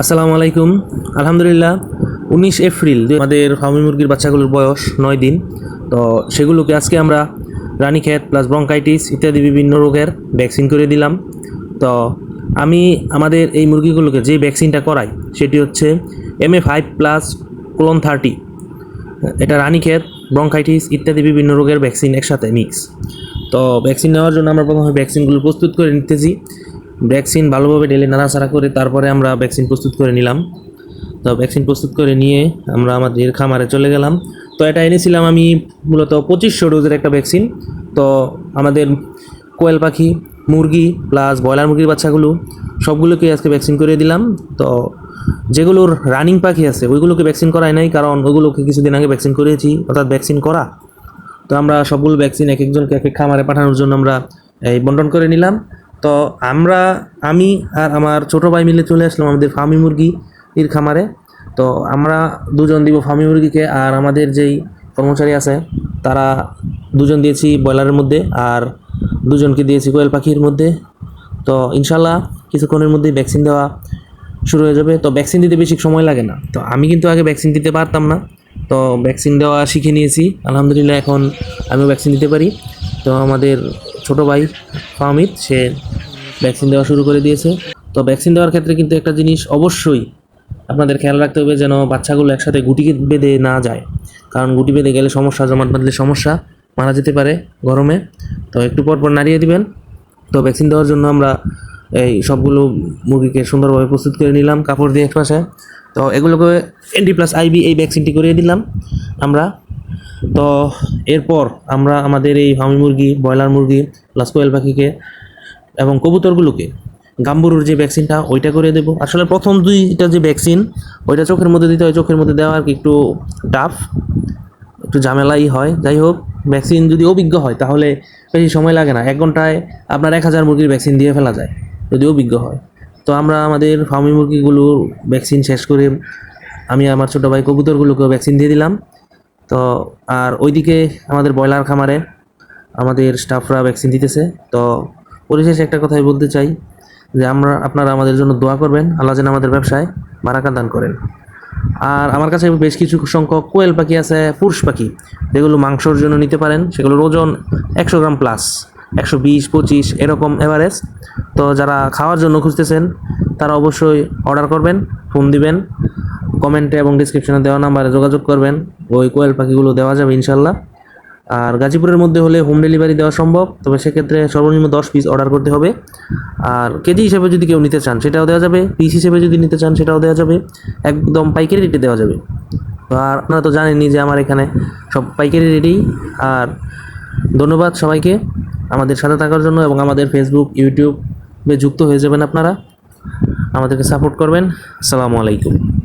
আসসালামু আলাইকুম। আলহামদুলিল্লাহ, উনিশ এপ্রিল আমাদের ফার্মি মুরগির বাচ্চাগুলোর বয়স নয় দিন। তো সেগুলোকে আজকে আমরা রানীক্ষেত প্লাস ব্রঙ্কাইটিস ইত্যাদি বিভিন্ন রোগের ভ্যাকসিন করে দিলাম। তো আমি আমাদের এই মুরগিগুলোকে যে ভ্যাকসিনটা করাই, সেটি হচ্ছে M A five plus colon thirty এটা রানীক্ষেত ব্রঙ্কাইটিস ইত্যাদি বিভিন্ন রোগের ভ্যাকসিন একসাথে মিক্স তো ভ্যাকসিন নেওয়ার জন্য আমরা প্রথমে ভ্যাকসিনগুলো প্রস্তুত করে নিতেছি। ভ্যাকসিন ভালোভাবে ঢেলে নাড়াচাড়া করে তারপরে আমরা ভ্যাকসিন প্রস্তুত করে নিলাম। তো ভ্যাকসিন প্রস্তুত করে নিয়ে আমরা আমাদের খামারে চলে গেলাম। তো এটা এনেছিলাম আমি মূলত পঁচিশশো ডোজের একটা ভ্যাকসিন তো আমাদের কোয়েল পাখি, মুরগি প্লাস ব্রয়লার মুরগির বাচ্চাগুলো, সবগুলোকে আজকে ভ্যাকসিন করে দিলাম। তো যেগুলোর রানিং পাখি আছে, ওইগুলোকে ভ্যাকসিন করাই নাই, কারণ ওইগুলোকে কিছুদিন আগে ভ্যাকসিন করেছি, অর্থাৎ ভ্যাকসিন করা। তো আমরা সবগুলো ভ্যাকসিন এক একজনকে এক এক খামারে পাঠানোর জন্য আমরা এই বন্টন করে নিলাম। তো আমরা, আমি আর আমার ছোটো ভাই মিলে চলে আসলাম আমাদের ফার্মি মুরগি এর খামারে। তো আমরা দুজন দিব ফার্মি মুরগিকে আর আমাদের যেই কর্মচারী আছে, তারা দুজন দিয়েছি ব্রয়লারের মধ্যে আর দুজনকে দিয়েছি কোয়েল পাখির মধ্যে। তো ইনশাল্লাহ কিছুক্ষণের মধ্যে ভ্যাকসিন দেওয়া শুরু হয়ে যাবে। তো ভ্যাকসিন দিতে বেশি সময় লাগে না। তো আমি কিন্তু আগে ভ্যাকসিন দিতে পারতাম না। তো ভ্যাকসিন দেওয়া শিখে নিয়েছি। আলহামদুলিল্লাহ এখন আমিও ভ্যাকসিন দিতে পারি। তো আমাদের ছোট ভাই ফাহমিদ, সে ভ্যাকসিন দেওয়া শুরু করে দিয়েছে। তো ভ্যাকসিন দেওয়ার ক্ষেত্রে কিন্তু একটা জিনিস অবশ্যই আপনাদের খেয়াল রাখতে হবে যেন বাচ্চাগুলো একসাথে গুটি বেঁধে না যায়। কারণ গুটি বেঁধে গেলে সমস্যা, জমাট বাঁধলে সমস্যা, মারা যেতে পারে গরমে। তো একটু পর পর নাড়িয়ে দিবেন। তো ভ্যাকসিন দেওয়ার জন্য আমরা এই সবগুলো মুরগিকে সুন্দরভাবে প্রস্তুত করে নিলাম, কাপড় দিয়ে এক পাশে। তো এগুলোকে এনডি প্লাস আইবি এই ভ্যাকসিনটি করিয়ে দিলাম আমরা। তো এরপর আমরা আমাদের এই হামি মুরগি, ব্রয়লার মুরগি প্লাস কোয়েল পাখিকে এবং কবুতরগুলোকে। গাম্বুরুর যে ভ্যাকসিনটা ওইটা করে দেবো। আসলে প্রথম দুইটা যে ভ্যাকসিন ওইটা চোখের মধ্যে দিতে হয়। চোখের মধ্যে দেওয়া আর কি একটু টাফ একটু ঝামেলাই হয়। যাই হোক ভ্যাকসিন যদি অভিজ্ঞ হয়, তাহলে বেশি সময় লাগে না। এক ঘন্টায় আপনার এক হাজার মুরগির ভ্যাকসিন দিয়ে ফেলা যায়, যদি অভিজ্ঞ হয়। তো আমরা আমাদের ফার্মি মুরগিগুলোর ভ্যাকসিন শেষ করে আমি আমার ছোটো ভাই কবুতরগুলোকেও ভ্যাকসিন দিয়ে দিলাম। তো আর ওইদিকে আমাদের ব্রয়লার খামারে আমাদের স্টাফরা ভ্যাকসিন দিতেছে। তো পরিশেষে একটা কথাই বলতে চাই, যে আমরা, আপনারা আমাদের জন্য দোয়া করবেন, আল্লাহ যেন আমাদের ব্যবসায় বারাকা দান করেন। আর আমার কাছে বেশ কিছু সংখ্যক কোয়েল পাখি আছে, পুরুষ পাখি। যেগুলো মাংসর জন্য নিতে পারেন, সেগুলোর ওজন একশো গ্রাম প্লাস একশো বিশ, পঁচিশ, এরকম এভারেজ তো যারা খাওয়ার জন্য খুঁজতেছেন, তারা অবশ্যই অর্ডার করবেন ফোন দিবেন কমেন্টে এবং ডিসক্রিপশনে দেওয়া নাম্বারে যোগাযোগ করবেন, ওই কোয়েল পাখিগুলো দেওয়া যাবে ইনশাল্লাহ আর গাজীপুরের মধ্যে হলে হোম ডেলিভারি দেওয়া সম্ভব, তবে সেক্ষেত্রে সর্বনিম্ন দশ পিস অর্ডার করতে হবে। আর কেজি হিসেবে যদি কেউ নিতে চান, সেটাও দেওয়া যাবে। পিস হিসেবে যদি নিতে চান, সেটাও দেওয়া যাবে। একদম পাইকারি রেটে দেওয়া যাবে। আর আপনারা তো জানেনই যে আমার এখানে সব পাইকারি রেটেই আর ধন্যবাদ সবাইকে আমাদের সাথে থাকার জন্য এবং আমাদের ফেসবুক ইউটিউবে যুক্ত হয়ে যাবেন আপনারা। আমাদেরকে সাপোর্ট করবেন। আসসালামু আলাইকুম।